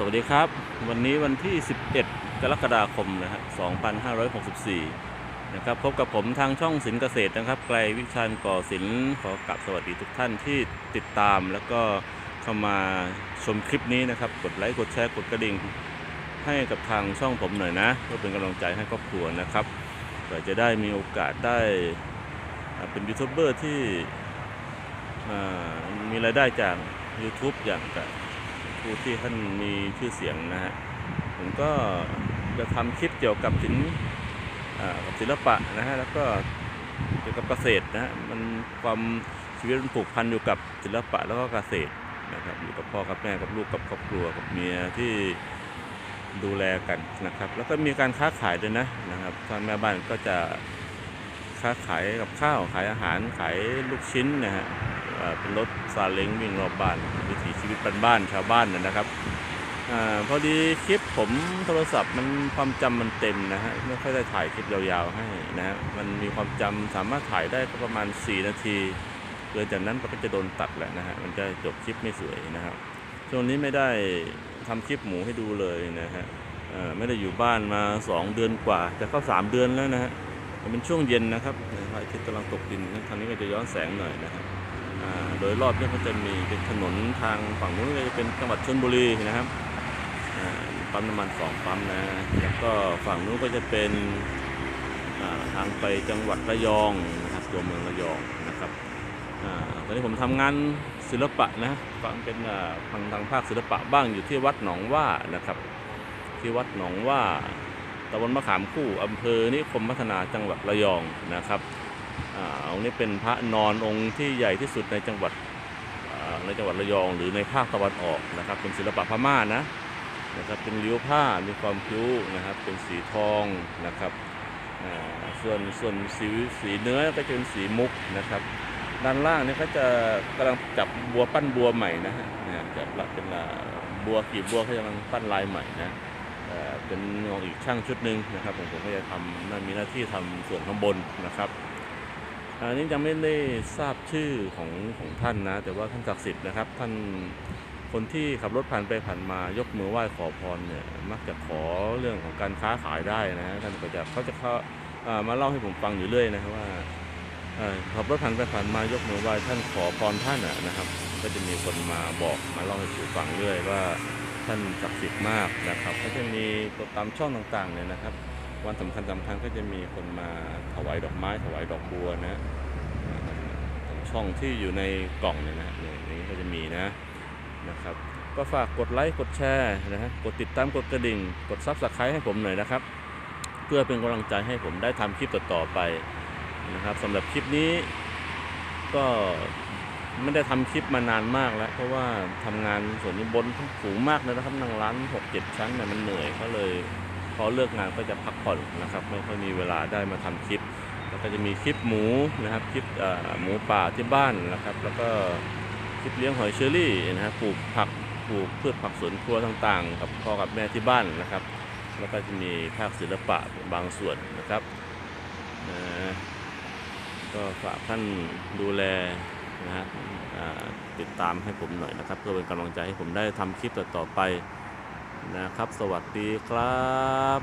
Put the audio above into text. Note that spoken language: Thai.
สวัสดีครับ วันนี้วันที่ 11 กรกฎาคมนะฮะ2564 นะครับ พบกับผมทางช่องสินเกษตรนะครับ ไกลวิชาญก่อศิลป์ขอกลับสวัสดีทุกท่านที่ติดตาม แล้วก็เข้ามาชมคลิปนี้นะครับ กดไลค์กดแชร์กดกระดิ่ง ให้กับทางช่องผมหน่อยนะเพื่อเป็นกำลังใจให้ครอบครัวนะครับเพื่อจะได้มีโอกาสได้เป็นยูทูบเบอร์ที่มีรายได้จาก YouTube อย่างกับ ผู้ที่ท่านมีชื่อเสียงนะฮะผมก็จะทำคลิปเกี่ยวกับศิลป์กับศิลปะนะฮะแล้วก็เกี่ยวกับเกษตรนะฮะมันความชีวิตมันผูกพันอยู่กับศิลปะแล้วก็เกษตรนะครับอยู่กับพ่อกับแม่กับลูกกับครอบครัวกับเมียที่ดูแลกันนะครับ แล้วก็มีการค้าขายด้วยนะนะครับทางแม่บ้านก็จะค้าขายกับข้าวขายอาหารขายลูกชิ้นนะฮะ เป็นรถซาเล้งวิ่งรอบบ้านวิถีชีวิตบ้านๆชาวบ้านนะนะครับอาพอดีคลิปผมโทรศัพท์มันความจำมันเต็มนะฮะไม่ค่อยได้ถ่ายคลิปยาวๆให้นะฮะมันมีความจำสามารถถ่ายได้ประมาณ 4 นาทีเกินจากนั้นมันก็จะโดนตัดแหละนะฮะมันจะจบคลิปไม่สวยนะครับช่วงนี้ไม่ได้ทำคลิปหมูให้ดูเลยนะฮะไม่ได้อยู่บ้านมา 2 เดือนกว่าจะเข้า 3 เดือนแล้วนะฮะมันเป็นช่วงเย็นนะครับพระอาทิตย์กำลังตกดินทางนี้ก็จะย้อนแสงหน่อยนะครับ ยรอบเนี่ยก็จะมีเป็นถนนทางฝั่งนู้นก็จะเป็นจังหวัดชลบุรีนะครับปั๊มน้ำมันสองปั๊มนะแล้วก็ฝั่งนู้นก็จะเป็นทางไปจังหวัดระยองนะครับตัวเมืองระยองนะครับอตอนนี้ผมทำงานศิลปะนะฟังเป็นอ่าทางทางภาคศิลปะบ้างอยู่ที่วัดหนองว่านะครับ ที่วัดหนองว่าตำบลมะขามคู่อำเภอนิคมพัฒนาจังหวัดระยองนะครับ องค์นี้เป็นพระนอนองค์ที่ใหญ่ที่สุดในจังหวัดในจังหวัดระยอง หรือในภาคตะวันออกนะครับ เป็นศิลปะพม่านะนะครับเป็นริ้วผ้ามีความพิ้วนะครับ เป็นสีทองนะครับส่วนส่วนสีสีเนื้อก็จะเป็นสีมุกนะครับ ด้านล่างนี่ยก็จะกำลังจับบัวปั้นบัวใหม่นะฮะนะจะเป็นบัวกีบบัวเขากำลังปั้นลายใหม่นะเป็นของอีกช่างชุดหนึ่งนะครับผมผมก็จะทำน่ามีหน้าที่ทำส่วนข้างบนนะครับ อันนี้ยังไม่ได้ทราบชื่อของของท่านนะ แต่ว่าท่านศักดิ์สิทธิ์นะครับ ท่านคนที่ขับรถผ่านไปผ่านมายกมือไหว้ขอพรเนี่ยมักจะขอเรื่องของการค้าขายได้นะท่านก็จะเขาจะเขามาเล่าให้ผมฟังอยู่เรื่อยนะครับว่าขับรถผ่านไปผ่านมายกมือไหว้ท่านขอพรท่านนะครับ ก็จะมีคนมาบอกมาเล่าให้ผมฟังเรื่อยว่าท่านศักดิ์สิทธิ์มากนะครับก็จะมีตามช่องต่างๆเนี่ยนะครับ วันสำคัญสำคัญก็จะมีคนมาถวายดอกไม้ถวายดอกบัวนะช่องที่อยู่ในกล่องเนี่ยนะนี่ยอย่างนี้ก็จะมีนะนะครับ ก็ฝากกดไลค์กดแชร์นะฮะกดติดตามกดกระดิ่ง กดซับสไครต์ให้ผมหน่อยนะครับ เพื่อเป็นกำลังใจให้ผมได้ทำคลิปต่อๆไปนะครับสำหรับคลิปนี้ก็ไม่ได้ทำคลิปมานานมากแล้ว เพราะว่าทำงานส่วนนี้บนสูงมากเลยนะครับนั่งร้าน6-7ชั้นเนี่ยมันเหนื่อยก็เลย พอเลิกงานก็จะพักผ่อนนะครับ ไม่ค่อยมีเวลาได้มาทำคลิป แล้วก็จะมีคลิปหมูนะครับ คลิปหมูป่าที่บ้านนะครับ แล้วก็คลิปเลี้ยงหอยเชอรี่นะครับ ปลูกผัก ปลูกพืชผักสวนครัวต่างๆ กับพ่อกับแม่ที่บ้านนะครับ แล้วก็จะมีภาคศิลปะบางส่วนนะครับ ก็ฝากท่านดูแลนะฮะติดตามให้ผมหน่อยนะครับ เพื่อเป็นกำลังใจให้ผมได้ทำคลิปต่อๆไป นะครับ สวัสดีครับ